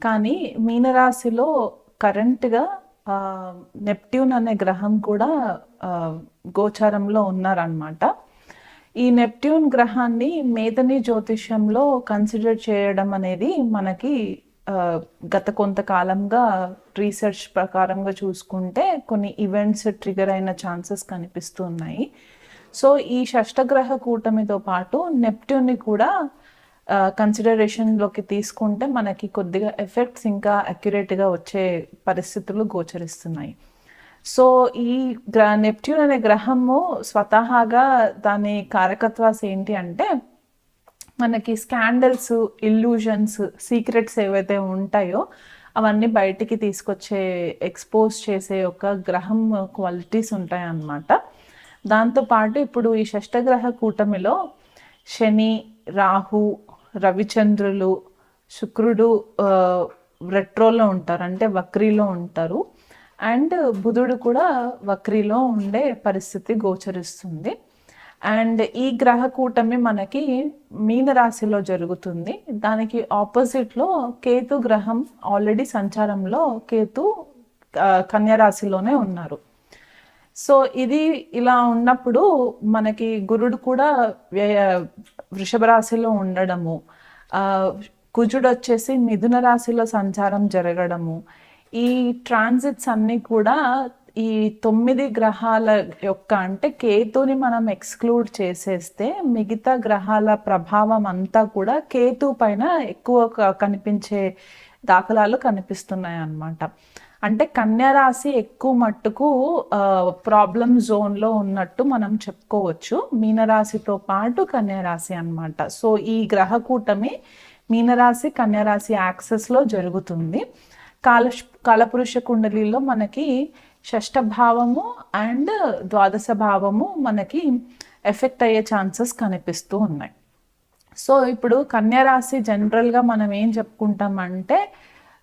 కానీ మీనరాశిలో కరెంట్గా నెప్ట్యూన్ అనే గ్రహం కూడా గోచారంలో ఉన్నారనమాట ఈ నెప్ట్యూన్ గ్రహాన్ని మేధని జ్యోతిష్యంలో కన్సిడర్ చేయడం అనేది మనకి గత కొంతకాలంగా రీసెర్చ్ ప్రకారంగా చూసుకుంటే కొన్ని ఈవెంట్స్ ట్రిగర్ అయిన ఛాన్సెస్ కనిపిస్తున్నాయి సో ఈ షష్టగ్రహ కూటమితో పాటు నెప్ట్యూన్ని కూడా కన్సిడరేషన్లోకి తీసుకుంటే మనకి కొద్దిగా ఎఫెక్ట్స్ ఇంకా అక్యురేట్గా వచ్చే పరిస్థితులు గోచరిస్తున్నాయి. సో ఈ గ్ర నెప్ట్యూన్ అనే గ్రహము స్వతహాగా దాని కారకత్వాస్ ఏంటి అంటే మనకి స్కాండల్స్ ఇల్యూజన్స్ సీక్రెట్స్ ఏవైతే ఉంటాయో అవన్నీ బయటికి తీసుకొచ్చే ఎక్స్పోజ్ చేసే ఒక గ్రహం క్వాలిటీస్ ఉంటాయన్నమాట. దాంతోపాటు ఇప్పుడు ఈ షష్టగ్రహ కూటమిలో శని రాహు రవిచంద్రులు శుక్రుడు రెట్రోలో ఉంటారు. అంటే వక్రీలో ఉంటారు. అండ్ బుధుడు కూడా వక్రీలో ఉండే పరిస్థితి గోచరిస్తుంది. అండ్ ఈ గ్రహ కూటమి మనకి మీనరాశిలో జరుగుతుంది. దానికి ఆపోజిట్లో కేతు గ్రహం ఆల్రెడీ సంచారంలో కేతు కన్యరాశిలోనే ఉన్నారు. సో ఇది ఇలా ఉన్నప్పుడు మనకి గురుడు కూడా వ్యయ- వృషభ రాశిలో ఉండడము కుజుడు వచ్చేసి మిథున రాశిలో సంచారం జరగడము ఈ ట్రాన్సిట్స్ అన్నీ కూడా ఈ తొమ్మిది గ్రహాల యొక్క అంటే కేతుని మనం ఎక్స్క్లూడ్ చేసేస్తే మిగతా గ్రహాల ప్రభావం అంతా కూడా కేతు పైన ఎక్కువ కనిపించే దాఖలాలు కనిపిస్తున్నాయి అన్నమాట అంటే కన్యరాశి ఎక్కువ మట్టుకు ప్రాబ్లం జోన్లో ఉన్నట్టు మనం చెప్పుకోవచ్చు. మీనరాశితో పాటు కన్యరాశి అనమాట అన్నమాట. సో ఈ గ్రహ కూటమి మీనరాశి కన్యరాశి యాక్సెస్లో జరుగుతుంది. కాల కాలపురుష కుండలిలో మనకి షష్ఠ భావము అండ్ ద్వాదశ భావము మనకి ఎఫెక్ట్ అయ్యే ఛాన్సెస్ కనిపిస్తూ ఉన్నాయి. సో ఇప్పుడు కన్యరాశి జనరల్గా మనం ఏం చెప్పుకుంటామంటే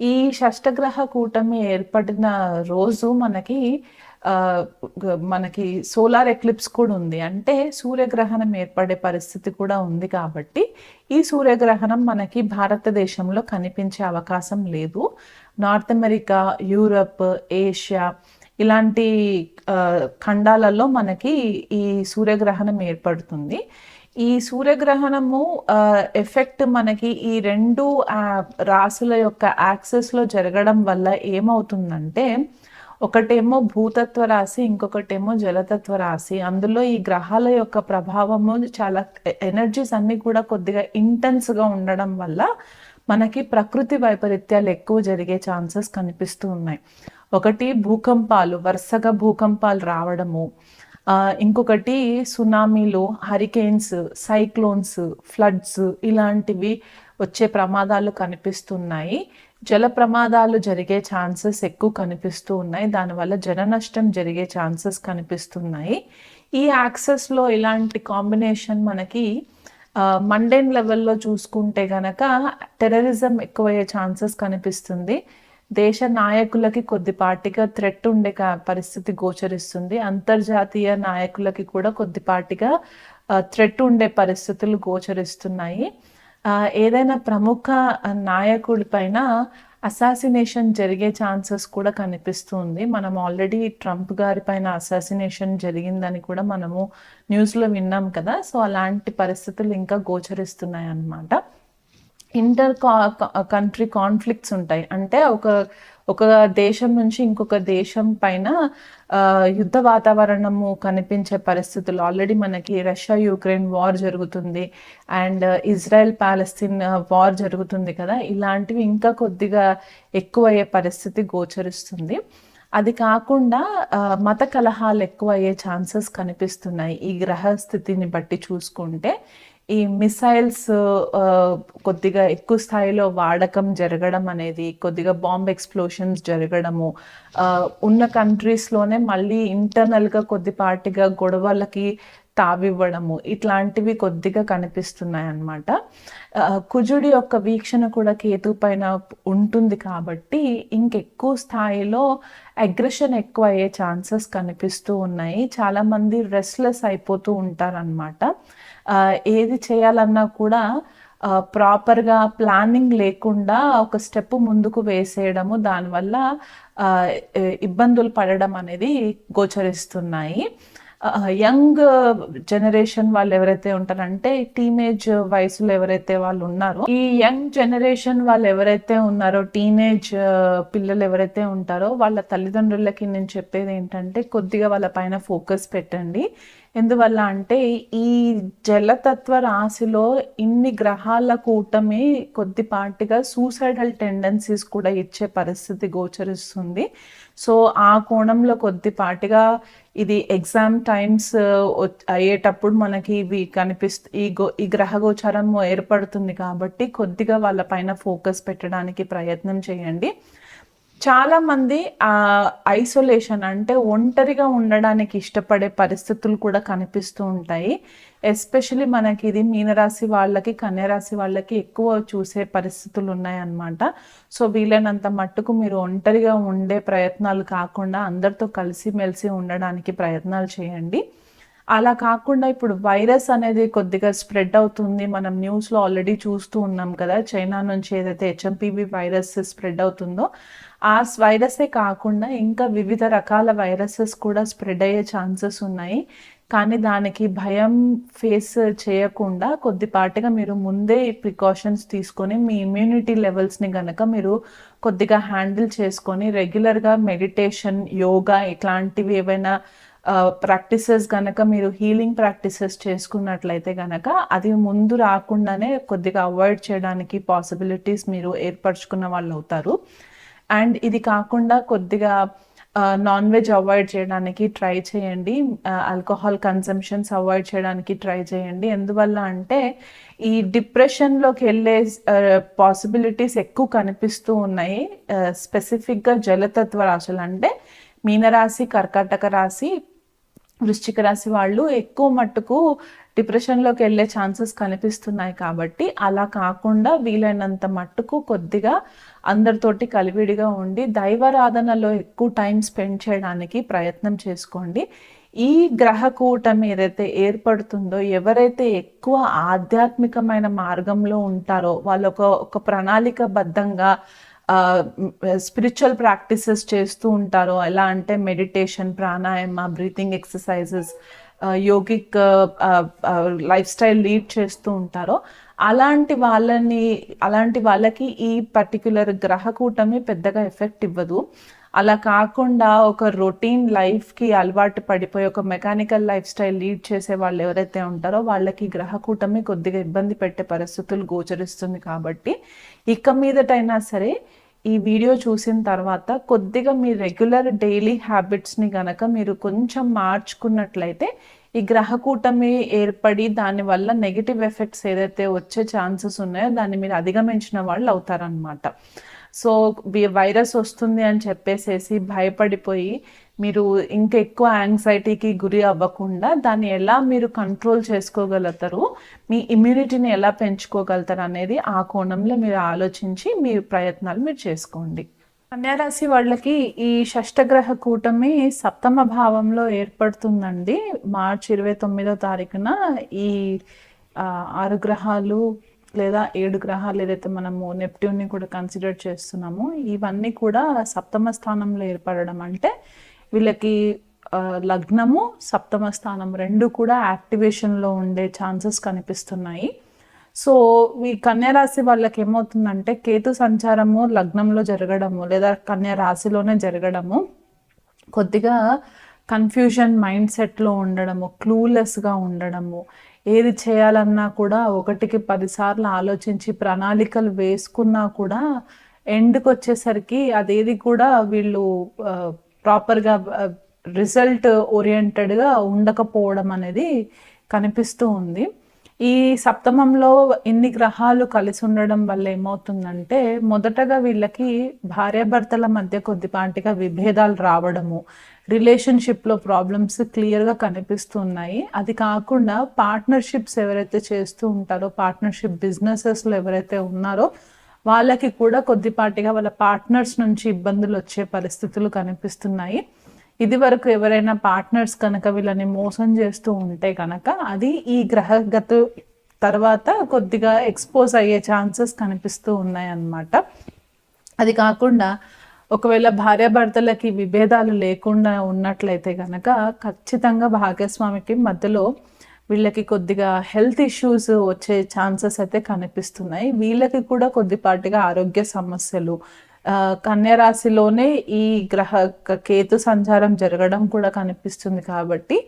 ఈ షష్టగ్రహ కూటమి ఏర్పడిన రోజు మనకి మనకి సోలార్ ఎక్లిప్స్ కూడా ఉంది. అంటే సూర్యగ్రహణం ఏర్పడే పరిస్థితి కూడా ఉంది కాబట్టి ఈ సూర్యగ్రహణం మనకి భారతదేశంలో కనిపించే అవకాశం లేదు. నార్త్ అమెరికా యూరప్ ఏషియా ఇలాంటి ఖండాలలో మనకి ఈ సూర్యగ్రహణం ఏర్పడుతుంది. ఈ సూర్యగ్రహణము ఎఫెక్ట్ మనకి ఈ రెండు రాసుల రాశుల యొక్క యాక్సెస్లో జరగడం వల్ల ఏమవుతుందంటే ఒకటేమో భూతత్వ రాశి ఇంకొకటేమో జలతత్వ రాశి. అందులో ఈ గ్రహాల యొక్క ప్రభావము చాలా ఎనర్జీస్ అన్నీ కూడా కొద్దిగా ఇంటెన్స్గా ఉండడం వల్ల మనకి ప్రకృతి వైపరీత్యాలు ఎక్కువ జరిగే ఛాన్సెస్ కనిపిస్తూ ఉన్నాయి. ఒకటి భూకంపాలు వరుసగా భూకంపాలు రావడము. ఇంకొకటి సునామీలు హరికేన్స్ సైక్లోన్స్ ఫ్లడ్స్ ఇలాంటివి వచ్చే ప్రమాదాలు కనిపిస్తున్నాయి. జల ప్రమాదాలు జరిగే ఛాన్సెస్ ఎక్కువ కనిపిస్తూ ఉన్నాయి. దానివల్ల జన నష్టం జరిగే ఛాన్సెస్ కనిపిస్తున్నాయి. ఈ యాక్సెస్లో ఇలాంటి కాంబినేషన్ మనకి మండేన్ లెవెల్లో చూసుకుంటే గనక టెర్రరిజం ఎక్కువయ్యే ఛాన్సెస్ కనిపిస్తుంది. దేశ నాయకులకి కొద్దిపాటిగా థ్రెట్ ఉండే పరిస్థితి గోచరిస్తుంది. అంతర్జాతీయ నాయకులకి కూడా కొద్దిపాటిగా థ్రెట్ ఉండే పరిస్థితులు గోచరిస్తున్నాయి. ఏదైనా ప్రముఖ నాయకుడి పైన అసాసినేషన్ జరిగే ఛాన్సెస్ కూడా కనిపిస్తుంది. మనం ఆల్రెడీ ట్రంప్ గారి పైన అసాసినేషన్ జరిగిందని కూడా మనము న్యూస్లో విన్నాం కదా. సో అలాంటి పరిస్థితులు ఇంకా గోచరిస్తున్నాయి అన్నమాట ఇంటర్ కంట్రీ కాన్ఫ్లిక్ట్స్ ఉంటాయి. అంటే ఒక ఒక దేశం నుంచి ఇంకొక దేశం పైన యుద్ధ వాతావరణము కనిపించే పరిస్థితులు. ఆల్రెడీ మనకి రష్యా యుక్రెయిన్ వార్ జరుగుతుంది. అండ్ ఇజ్రాయెల్ పాలస్తీన్ వార్ జరుగుతుంది కదా. ఇలాంటివి ఇంకా కొద్దిగా ఎక్కువ అయ్యే పరిస్థితి గోచరిస్తుంది. అది కాకుండా మత కలహాలు ఎక్కువ అయ్యే ఛాన్సెస్ కనిపిస్తున్నాయి. ఈ గ్రహ స్థితిని బట్టి చూసుకుంటే ఈ మిసైల్స్ uh, uh, కొద్దిగా ఎక్కువ స్థాయిలో వాడకం జరగడం అనేది కొద్దిగా బాంబ్ ఎక్స్ప్లోషన్స్ జరగడము uh, ఉన్న కంట్రీస్లోనే మళ్ళీ ఇంటర్నల్గా కొద్దిపాటిగా గొడవలకి తావివ్వడము ఇట్లాంటివి కొద్దిగా కనిపిస్తున్నాయి అన్నమాట కుజుడి యొక్క వీక్షణ కూడా కేతు పైన ఉంటుంది కాబట్టి ఇంకెక్కువ స్థాయిలో అగ్రెషన్ ఎక్కువ అయ్యే ఛాన్సెస్ కనిపిస్తూ ఉన్నాయి. చాలామంది రెస్ట్లెస్ అయిపోతూ ఉంటారనమాట ఏది చేయాలన్నా కూడా ప్రాపర్గా ప్లానింగ్ లేకుండా ఒక స్టెప్ ముందుకు వేసేయడము దానివల్ల ఇబ్బందులు పడడం అనేది గోచరిస్తున్నాయి. యంగ్ జనరేషన్ వాళ్ళు ఎవరైతే ఉంటారంటే టీనేజ్ వయసులో ఎవరైతే వాళ్ళు ఉన్నారో ఈ యంగ్ జనరేషన్ వాళ్ళు ఎవరైతే ఉన్నారో టీనేజ్ పిల్లలు ఎవరైతే ఉంటారో వాళ్ళ తల్లిదండ్రులకి నేను చెప్పేది ఏంటంటే కొద్దిగా వాళ్ళ పైన ఫోకస్ పెట్టండి. ఎందువల్ల అంటే ఈ జలతత్వ రాశిలో ఇన్ని గ్రహాల కూటమి కొద్దిపాటిగా సూసైడల్ టెండెన్సీస్ కూడా ఇచ్చే పరిస్థితి గోచరిస్తుంది. సో ఆ కోణంలో కొద్దిపాటిగా ఇది ఎగ్జామ్ టైమ్స్ అయ్యేటప్పుడు మనకి ఇవి కనిపిస్తు ఈ గో ఈ గ్రహ గోచారం ఏర్పడుతుంది కాబట్టి కొద్దిగా వాళ్ళ పైన ఫోకస్ పెట్టడానికి ప్రయత్నం చేయండి. చాలా మంది ఆ ఐసోలేషన్ అంటే ఒంటరిగా ఉండడానికి ఇష్టపడే పరిస్థితులు కూడా కనిపిస్తూ ఉంటాయి. ఎస్పెషలీ మనకి ఇది మీనరాశి వాళ్ళకి కన్యరాశి వాళ్ళకి ఎక్కువ చూసే పరిస్థితులు ఉన్నాయన్నమాట. సో వీలైనంత మట్టుకు మీరు ఒంటరిగా ఉండే ప్రయత్నాలు కాకుండా అందరితో కలిసిమెలిసి ఉండడానికి ప్రయత్నాలు చేయండి. అలా కాకుండా ఇప్పుడు వైరస్ అనేది కొద్దిగా స్ప్రెడ్ అవుతుంది. మనం న్యూస్లో ఆల్రెడీ చూస్తూ ఉన్నాం కదా చైనా నుంచి ఏదైతే హెచ్ఎంపివి వైరస్ స్ప్రెడ్ అవుతుందో ఆ వైరసే కాకుండా ఇంకా వివిధ రకాల వైరసెస్ కూడా స్ప్రెడ్ అయ్యే ఛాన్సెస్ ఉన్నాయి. కానీ దానికి భయం ఫేస్ చేయకుండా కొద్దిపాటిగా మీరు ముందే ప్రికాషన్స్ తీసుకొని మీ ఇమ్యూనిటీ లెవెల్స్ని గనక మీరు కొద్దిగా హ్యాండిల్ చేసుకొని రెగ్యులర్గా మెడిటేషన్ యోగా ఇట్లాంటివి ఏవైనా ప్రాక్టీసెస్ కనుక మీరు హీలింగ్ ప్రాక్టీసెస్ చేసుకున్నట్లయితే కనుక అది ముందు రాకుండానే కొద్దిగా అవాయిడ్ చేయడానికి పాసిబిలిటీస్ మీరు ఏర్పరచుకున్న వాళ్ళు అవుతారు. అండ్ ఇది కాకుండా కొద్దిగా నాన్ వెజ్ అవాయిడ్ చేయడానికి ట్రై చేయండి. ఆల్కహాల్ కన్సంప్షన్స్ అవాయిడ్ చేయడానికి ట్రై చేయండి. ఎందువల్ల అంటే ఈ డిప్రెషన్లోకి వెళ్ళే పాసిబిలిటీస్ ఎక్కువ కనిపిస్తూ ఉన్నాయి. స్పెసిఫిక్గా జలతత్వ రాశులు అంటే మీనరాశి కర్కాటక రాశి వృశ్చిక రాశి వాళ్ళు ఎక్కువ మట్టుకు డిప్రెషన్లోకి వెళ్ళే ఛాన్సెస్ కనిపిస్తున్నాయి కాబట్టి అలా కాకుండా వీలైనంత మట్టుకు కొద్దిగా అందరితోటి కలివిడిగా ఉండి దైవారాధనలో ఎక్కువ టైం స్పెండ్ చేయడానికి ప్రయత్నం చేసుకోండి. ఈ గ్రహ కూటమి ఏదైతే ఏర్పడుతుందో ఎవరైతే ఎక్కువ ఆధ్యాత్మికమైన మార్గంలో ఉంటారో వాళ్ళు ఒక ఒక ప్రణాళికబద్ధంగా స్పిరిచువల్ ప్రాక్టీసెస్ చేస్తూ ఉంటారో. ఎలా అంటే meditation pranayama breathing exercises yogic life style lead చేస్తూ ఉంటారో. అలాంటి వాళ్ళని అలాంటి వాళ్ళకి ఈ పర్టిక్యులర్ గ్రహకూటమి పెద్దగా ఎఫెక్ట్ ఇవ్వదు. అలా కాకుండా ఒక రొటీన్ లైఫ్కి అలవాటు పడిపోయి ఒక మెకానికల్ లైఫ్ స్టైల్ లీడ్ చేసే వాళ్ళు ఎవరైతే ఉంటారో వాళ్ళకి గ్రహకూటమి కొద్దిగా ఇబ్బంది పెట్టే పరిస్థితులు గోచరిస్తుంది కాబట్టి ఇక మీదటైనా సరే ఈ వీడియో చూసిన తర్వాత కొద్దిగా మీ రెగ్యులర్ డైలీ హ్యాబిట్స్ని గనక మీరు కొంచెం మార్చుకున్నట్లయితే ఈ గ్రహ కూటమి ఏర్పడి దానివల్ల నెగిటివ్ ఎఫెక్ట్స్ ఏదైతే వచ్చే ఛాన్సెస్ ఉన్నాయో దాన్ని మీరు అధిగమించిన వాళ్ళు అవుతారనమాట సో వైరస్ వస్తుంది అని చెప్పేసేసి భయపడిపోయి మీరు ఇంకా ఎక్కువ యాంగ్జైటీకి గురి అవ్వకుండా దాన్ని ఎలా మీరు కంట్రోల్ చేసుకోగలుగుతారు మీ ఇమ్యూనిటీని ఎలా పెంచుకోగలుగుతారు అనేది ఆ కోణంలో మీరు ఆలోచించి మీ ప్రయత్నాలు మీరు చేసుకోండి. కన్యారాశి వాళ్ళకి ఈ షష్టగ్రహ కూటమి సప్తమ భావంలో ఏర్పడుతుందండి. మార్చి ఇరవై తొమ్మిదో తారీఖున ఈ ఆరు గ్రహాలు లేదా ఏడు గ్రహాలు ఏదైతే మనము నెప్ట్యూన్ని కూడా కన్సిడర్ చేస్తున్నామో ఇవన్నీ కూడా సప్తమ స్థానంలో ఏర్పడడం అంటే వీళ్ళకి లగ్నము సప్తమ స్థానం రెండు కూడా యాక్టివేషన్లో ఉండే ఛాన్సెస్ కనిపిస్తున్నాయి. సో ఈ కన్యారాశి వాళ్ళకి ఏమవుతుందంటే కేతు సంచారము లగ్నంలో జరగడము లేదా కన్యా రాశిలోనే జరగడము కొద్దిగా కన్ఫ్యూజన్ మైండ్ సెట్లో ఉండడము క్లూలెస్గా ఉండడము ఏది చేయాలన్నా కూడా ఒకటికి పదిసార్లు ఆలోచించి ప్రణాళికలు వేసుకున్నా కూడా ఎండ్కి వచ్చేసరికి అదేది కూడా వీళ్ళు ప్రాపర్గా రిజల్ట్ ఓరియంటెడ్గా ఉండకపోవడం అనేది కనిపిస్తూ ఉంది. ఈ సప్తమంలో ఇన్ని గ్రహాలు కలిసి ఉండడం వల్ల ఏమవుతుందంటే మొదటగా వీళ్ళకి భార్యాభర్తల మధ్య కొద్దిపాటిగా విభేదాలు రావడము రిలేషన్షిప్లో ప్రాబ్లమ్స్ క్లియర్గా కనిపిస్తున్నాయి. అది కాకుండా పార్ట్నర్షిప్స్ ఎవరైతే చేస్తూ ఉంటారో పార్ట్నర్షిప్ బిజినెసెస్లో ఎవరైతే ఉన్నారో వాళ్ళకి కూడా కొద్దిపాటిగా వాళ్ళ పార్ట్నర్స్ నుంచి ఇబ్బందులు వచ్చే పరిస్థితులు కనిపిస్తున్నాయి. ఇది వరకు ఎవరైనా పార్ట్నర్స్ కనుక వీళ్ళని మోసం చేస్తూ ఉంటే కనుక అది ఈ గ్రహగత తర్వాత కొద్దిగా ఎక్స్పోజ్ అయ్యే ఛాన్సెస్ కనిపిస్తూ ఉన్నాయి అన్నమాట అది కాకుండా ఒకవేళ భార్యాభర్తలకి విభేదాలు లేకుండా ఉన్నట్లయితే కనుక ఖచ్చితంగా భాగస్వామికి మధ్యలో వీళ్ళకి కొద్దిగా హెల్త్ ఇష్యూస్ వచ్చే ఛాన్సెస్ అయితే కనిపిస్తున్నాయి. వీళ్ళకి కూడా కొద్దిపాటిగా ఆరోగ్య సమస్యలు. కన్యరాశిలోనే ఈ గ్రహ కేతు సంచారం జరగడం కూడా కనిపిస్తుంది కాబట్టి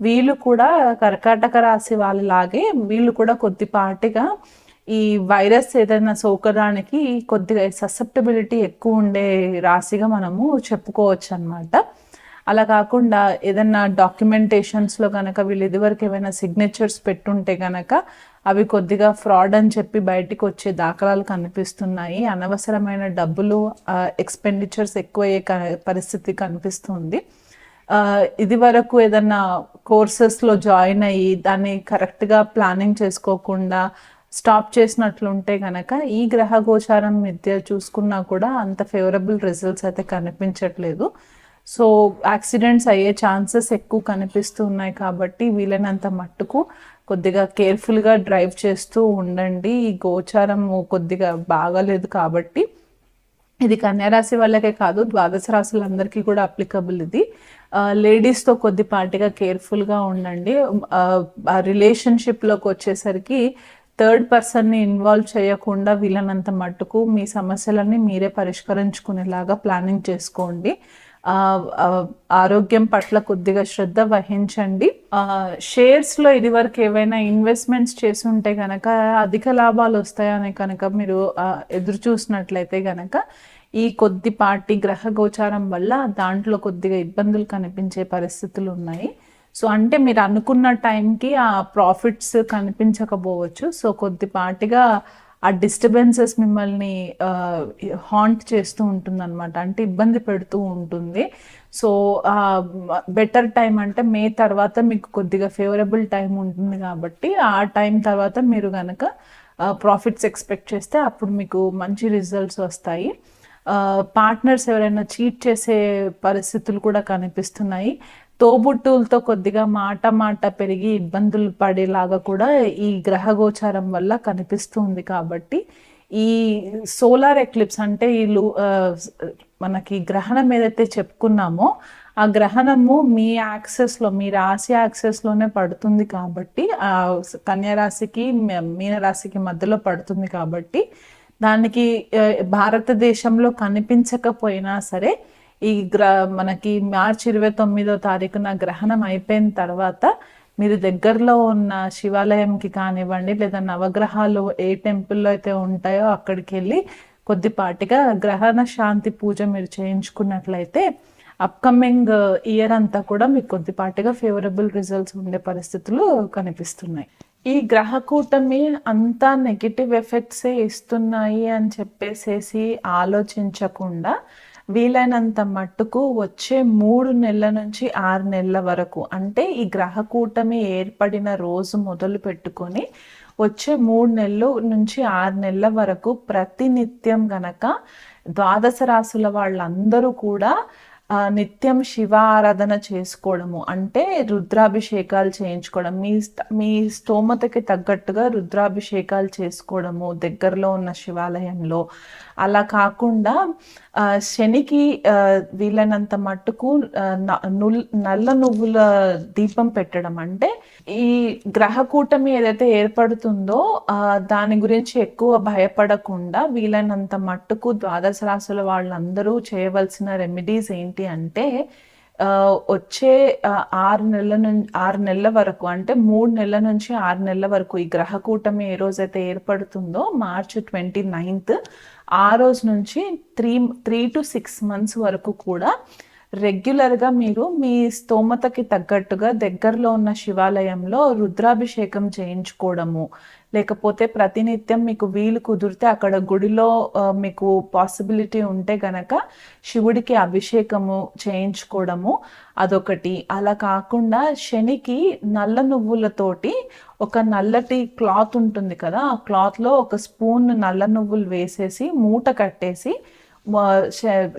వీళ్ళు కూడా కర్కాటక రాశి వాళ్ళలాగే వీళ్ళు కూడా కొద్దిపాటిగా ఈ వైరస్ ఏదైనా సోకడానికి కొద్దిగా ససెప్టబిలిటీ ఎక్కువ ఉండే రాశిగా మనము చెప్పుకోవచ్చు అనమాట అలా కాకుండా ఏదైనా డాక్యుమెంటేషన్స్లో కనుక వీళ్ళు ఇదివరకు ఏమైనా సిగ్నేచర్స్ పెట్టుంటే కనుక అవి కొద్దిగా ఫ్రాడ్ అని చెప్పి బయటికి వచ్చే దాఖలాలు కనిపిస్తున్నాయి. అనవసరమైన డబ్బులు ఎక్స్పెండిచర్స్ ఎక్కువయ్యే పరిస్థితి కనిపిస్తుంది. ఇది వరకు ఏదన్నా కోర్సెస్లో జాయిన్ అయ్యి దాన్ని కరెక్ట్గా ప్లానింగ్ చేసుకోకుండా స్టాప్ చేసినట్లుంటే కనుక ఈ గ్రహ గోచారం విద్య చూసుకున్నా కూడా అంత ఫేవరబుల్ రిజల్ట్స్ అయితే కనిపించట్లేదు. సో యాక్సిడెంట్స్ అయ్యే ఛాన్సెస్ ఎక్కువ కనిపిస్తూ ఉన్నాయి కాబట్టి వీలైనంత మట్టుకు కొద్దిగా కేర్ఫుల్గా డ్రైవ్ చేస్తూ ఉండండి. ఈ గోచారం కొద్దిగా బాగాలేదు కాబట్టి ఇది కన్యారాశి వాళ్ళకే కాదు ద్వాదశ రాశులందరికీ కూడా అప్లికబుల్ ఇది. లేడీస్తో కొద్దిపాటిగా కేర్ఫుల్గా ఉండండి. రిలేషన్షిప్లోకి వచ్చేసరికి థర్డ్ పర్సన్ని ఇన్వాల్వ్ చేయకుండా వీలైనంత మట్టుకు మీ సమస్యలన్నీ మీరే పరిష్కరించుకునేలాగా ప్లానింగ్ చేసుకోండి. ఆరోగ్యం పట్ల కొద్దిగా శ్రద్ధ వహించండి. షేర్స్లో ఇది వరకు ఏవైనా ఇన్వెస్ట్మెంట్స్ చేసి ఉంటే కనుక అధిక లాభాలు వస్తాయని కనుక మీరు ఎదురు చూసినట్లయితే కనుక ఈ కొద్దిపాటి గ్రహ గోచారం వల్ల దాంట్లో కొద్దిగా ఇబ్బందులు కనిపించే పరిస్థితులు ఉన్నాయి. సో అంటే మీరు అనుకున్న టైంకి ఆ ప్రాఫిట్స్ కనిపించకపోవచ్చు. సో కొద్దిపాటిగా ఆ డిస్టర్బెన్సెస్ మిమ్మల్ని హాంట్ చేస్తూ ఉంటుంది అనమాట అంటే ఇబ్బంది పెడుతూ ఉంటుంది. సో బెటర్ టైం అంటే మే తర్వాత మీకు కొద్దిగా ఫేవరబుల్ టైం ఉంటుంది కాబట్టి ఆ టైం తర్వాత మీరు కనుక ప్రాఫిట్స్ ఎక్స్పెక్ట్ చేస్తే అప్పుడు మీకు మంచి రిజల్ట్స్ వస్తాయి. పార్ట్నర్స్ ఎవరైనా చీట్ చేసే పరిస్థితులు కూడా కనిపిస్తున్నాయి. తోబుట్టువులతో కొద్దిగా మాట మాట పెరిగి ఇబ్బందులు పడేలాగా కూడా ఈ గ్రహ గోచారం వల్ల కనిపిస్తుంది కాబట్టి ఈ సోలార్ ఎక్లిప్స్ అంటే ఈ మనకి గ్రహణం ఏదైతే చెప్పుకున్నామో ఆ గ్రహణము మీ యాక్సెస్లో మీ రాశి యాక్సెస్లోనే పడుతుంది కాబట్టి ఆ కన్యారాశికి మీనరాశికి మధ్యలో పడుతుంది కాబట్టి దానికి భారతదేశంలో కనిపించకపోయినా సరే ఈ గ్ర మనకి మార్చి ఇరవై తొమ్మిదో తారీఖున గ్రహణం అయిపోయిన తర్వాత మీరు దగ్గరలో ఉన్న శివాలయంకి కానివ్వండి లేదా నవగ్రహాలు ఏ టెంపుల్లో అయితే ఉంటాయో అక్కడికి వెళ్ళి కొద్దిపాటిగా గ్రహణ శాంతి పూజ మీరు చేయించుకున్నట్లయితే అప్కమింగ్ ఇయర్ అంతా కూడా మీకు కొద్దిపాటిగా ఫేవరబుల్ రిజల్ట్స్ ఉండే పరిస్థితులు కనిపిస్తున్నాయి. ఈ గ్రహ కూటమి అంతా నెగిటివ్ ఎఫెక్ట్సే ఇస్తున్నాయి అని చెప్పేసేసి ఆలోచించకుండా వీలైనంత మట్టుకు వచ్చే మూడు నెలల నుంచి ఆరు నెలల వరకు అంటే ఈ గ్రహ కూటమి ఏర్పడిన రోజు మొదలు పెట్టుకొని వచ్చే మూడు నెలలు నుంచి ఆరు నెలల వరకు ప్రతినిత్యం గనక ద్వాదశ రాసుల వాళ్ళందరూ కూడా నిత్యం శివ ఆరాధన చేసుకోవడము. అంటే రుద్రాభిషేకాలు చేయించుకోవడం. మీ మీ స్తోమతకి తగ్గట్టుగా రుద్రాభిషేకాలు చేసుకోవడము దగ్గరలో ఉన్న శివాలయంలో. అలా కాకుండా ఆ, శనికి వీలైనంత మట్టుకు న- నల్ల నువ్వుల దీపం పెట్టడం. అంటే ఈ గ్రహ కూటమి ఏదైతే ఏర్పడుతుందో దాని గురించి ఎక్కువ భయపడకుండా వీలైనంత మట్టుకు ద్వాదశ రాశుల వాళ్ళందరూ చేయవలసిన రెమెడీస్ ఏంటి అంటే ఆ, వచ్చే ఆరు నెలల నుంచి ఆరు నెలల వరకు అంటే మూడు నెలల నుంచి ఆరు నెలల వరకు ఈ గ్రహ కూటమి ఏ రోజైతే ఏర్పడుతుందో మార్చ్ ట్వంటీ నైన్త్ ఆ రోజు నుంచి three three to six months వరకు కూడా రెగ్యులర్గా మీరు మీ స్తోమతకి తగ్గట్టుగా దగ్గరలో ఉన్న శివాలయంలో రుద్రాభిషేకం చేయించుకోవడము. లేకపోతే ప్రతినిత్యం మీకు వీలు కుదిరితే అక్కడ గుడిలో మీకు పాసిబిలిటీ ఉంటే గనక శివుడికి అభిషేకము చేయించుకోవడము అదొకటి. అలా కాకుండా శనికి నల్ల నువ్వులతోటి ఒక నల్లటి క్లాత్ ఉంటుంది కదా ఆ క్లాత్లో ఒక స్పూన్ నల్ల నువ్వులు వేసేసి మూట కట్టేసి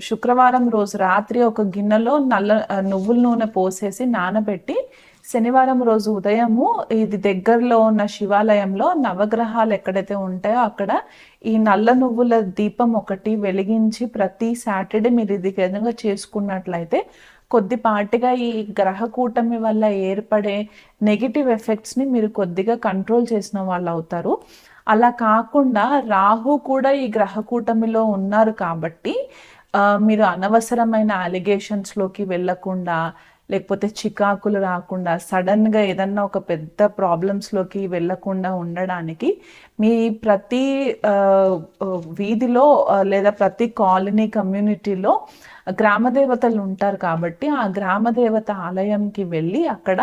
శుక్రవారం రోజు రాత్రి ఒక గిన్నెలో నల్ల నువ్వుల నూనె పోసేసి నానబెట్టి శనివారం రోజు ఉదయము ఇది దగ్గరలో ఉన్న శివాలయంలో నవగ్రహాలు ఎక్కడైతే ఉంటాయో అక్కడ ఈ నల్ల నువ్వుల దీపం ఒకటి వెలిగించి ప్రతి సాటర్డే మీరు ఇది విధంగా చేసుకున్నట్లయితే కొద్దిపాటిగా ఈ గ్రహ కూటమి వల్ల ఏర్పడే నెగిటివ్ ఎఫెక్ట్స్ని మీరు కొద్దిగా కంట్రోల్ చేసిన వాళ్ళు అవుతారు. అలా కాకుండా రాహు కూడా ఈ గ్రహ కూటమిలో ఉన్నారు కాబట్టి ఆ, మీరు అనవసరమైన అలిగేషన్స్లోకి వెళ్ళకుండా లేకపోతే చికాకులు రాకుండా సడన్గా ఏదన్నా ఒక పెద్ద ప్రాబ్లమ్స్లోకి వెళ్ళకుండా ఉండడానికి మీ ప్రతి వీధిలో లేదా ప్రతి కాలనీ కమ్యూనిటీలో గ్రామ దేవతలు ఉంటారు కాబట్టి ఆ గ్రామ దేవత ఆలయంకి వెళ్ళి అక్కడ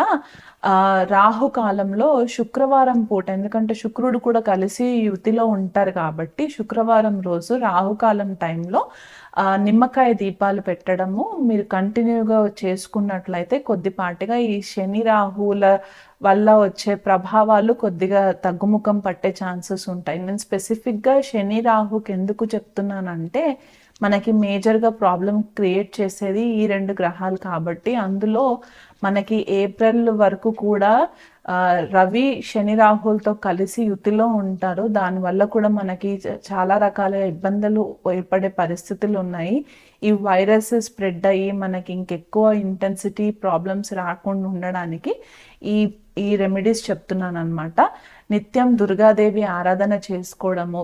రాహు కాలంలో శుక్రవారం పూట ఎందుకంటే శుక్రుడు కూడా కలిసి యుతిలో ఉంటారు కాబట్టి శుక్రవారం రోజు రాహుకాలం టైంలో నిమ్మకాయ దీపాలు పెట్టడము మీరు కంటిన్యూగా చేసుకున్నట్లయితే కొద్దిపాటిగా ఈ శని రాహువుల వల్ల వచ్చే ప్రభావాలు కొద్దిగా తగ్గుముఖం పట్టే ఛాన్సెస్ ఉంటాయి. నేను స్పెసిఫిక్గా శని రాహుకి ఎందుకు చెప్తున్నానంటే మనకి మేజర్గా ప్రాబ్లం క్రియేట్ చేసేది ఈ రెండు గ్రహాలు కాబట్టి అందులో మనకి ఏప్రిల్ వరకు కూడా రవి శని రాహులతో కలిసి యుతిలో ఉంటారు. దానివల్ల కూడా మనకి చాలా రకాల ఇబ్బందులు ఏర్పడే పరిస్థితులు ఉన్నాయి. ఈ వైరస్ స్ప్రెడ్ అయ్యి మనకి ఇంకెక్కువ ఇంటెన్సిటీ ప్రాబ్లమ్స్ రాకుండా ఉండడానికి ఈ ఈ రెమెడీస్ చెప్తున్నాను అనమాట నిత్యం దుర్గాదేవి ఆరాధన చేసుకోవడము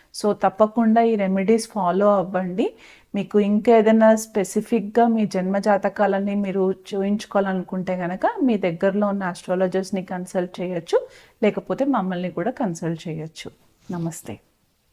సో తప్పకుండా ఈ రెమెడీస్ ఫాలో అవ్వండి. మీకు ఇంకా ఏదైనా స్పెసిఫిక్గా మీ జన్మ జాతకాలని మీరు చూయించుకోవాలనుకుంటే కనుక మీ దగ్గరలో ఉన్న ఆస్ట్రాలజర్స్ని కన్సల్ట్ చేయొచ్చు. లేకపోతే మమ్మల్ని కూడా కన్సల్ట్ చేయొచ్చు. నమస్తే.